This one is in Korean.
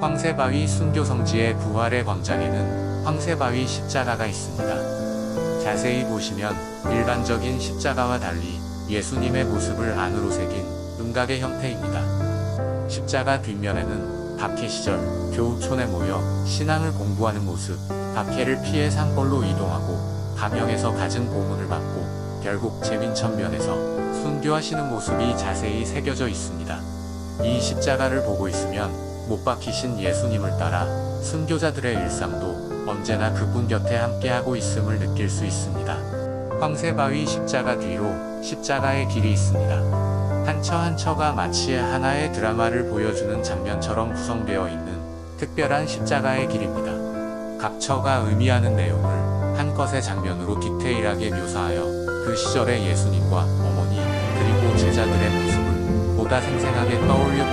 황새바위 순교성지의 부활의 광장에는 황새바위 십자가가 있습니다. 자세히 보시면 일반적인 십자가와 달리 예수님의 모습을 안으로 새긴 음각의 형태입니다. 십자가 뒷면에는 박해 시절 교우촌에 모여 신앙을 공부하는 모습, 박해를 피해 산벌로 이동하고 가명에서 갖은 보문을 받고 결국 재민천면에서 순교하시는 모습이 자세히 새겨져 있습니다. 이 십자가를 보고 있으면 못 박히신 예수님을 따라 순교자들의 일상도 언제나 그분 곁에 함께하고 있음을 느낄 수 있습니다. 황새바위 십자가 뒤로 십자가의 길이 있습니다. 한 처 한 처가 마치 하나의 드라마를 보여주는 장면처럼 구성되어 있는 특별한 십자가의 길입니다. 각 처가 의미하는 내용을 한 컷의 장면으로 디테일하게 묘사하여 그 시절의 예수님과 어머니 그리고 제자들의 모습을 보다 생생하게 떠올려